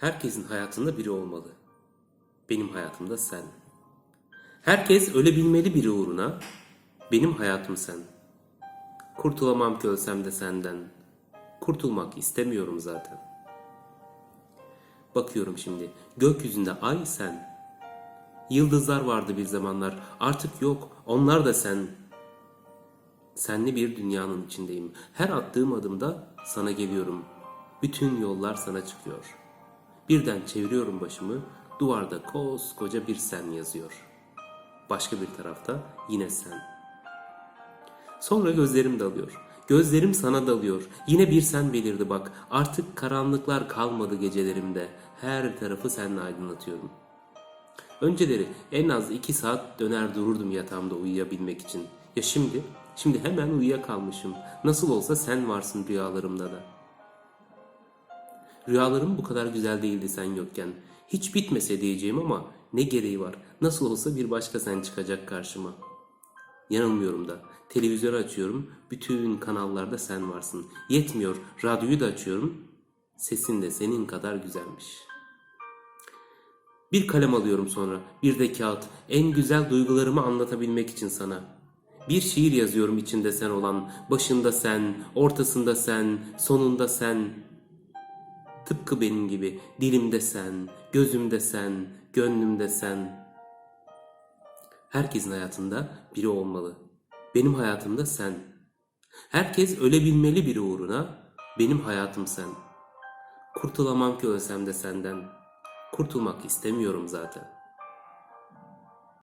Herkesin hayatında biri olmalı. Benim hayatımda sen. Herkes ölebilmeli biri uğruna. Benim hayatım sen. Kurtulamam ki ölsem de senden. Kurtulmak istemiyorum zaten. Bakıyorum şimdi. Gökyüzünde ay sen. Yıldızlar vardı bir zamanlar. Artık yok. Onlar da sen. Senli bir dünyanın içindeyim. Her attığım adımda sana geliyorum. Bütün yollar sana çıkıyor. Birden çeviriyorum başımı. Duvarda koskoca bir sen yazıyor. Başka bir tarafta yine sen. Sonra gözlerim dalıyor. Gözlerim sana dalıyor. Yine bir sen belirdi bak. Artık karanlıklar kalmadı gecelerimde. Her tarafı senle aydınlatıyorum. Önceleri en az iki saat döner dururdum yatağımda uyuyabilmek için. Ya şimdi? Şimdi hemen uyuyakalmışım. Nasıl olsa sen varsın rüyalarımda da. Rüyalarım bu kadar güzel değildi sen yokken. Hiç bitmese diyeceğim ama ne gereği var? Nasıl olsa bir başka sen çıkacak karşıma. Yanılmıyorum da. Televizyonu açıyorum. Bütün kanallarda sen varsın. Yetmiyor. Radyoyu da açıyorum. Sesin de senin kadar güzelmiş. Bir kalem alıyorum sonra. Bir de kağıt. En güzel duygularımı anlatabilmek için sana. Bir şiir yazıyorum içinde sen olan. Başında sen, ortasında sen, sonunda sen. Tıpkı benim gibi dilimde sen, gözümde sen, gönlümde sen. Herkesin hayatında biri olmalı. Benim hayatımda sen. Herkes ölebilmeli biri uğruna. Benim hayatım sen. Kurtulamam ki ölsem de senden. Kurtulmak istemiyorum zaten.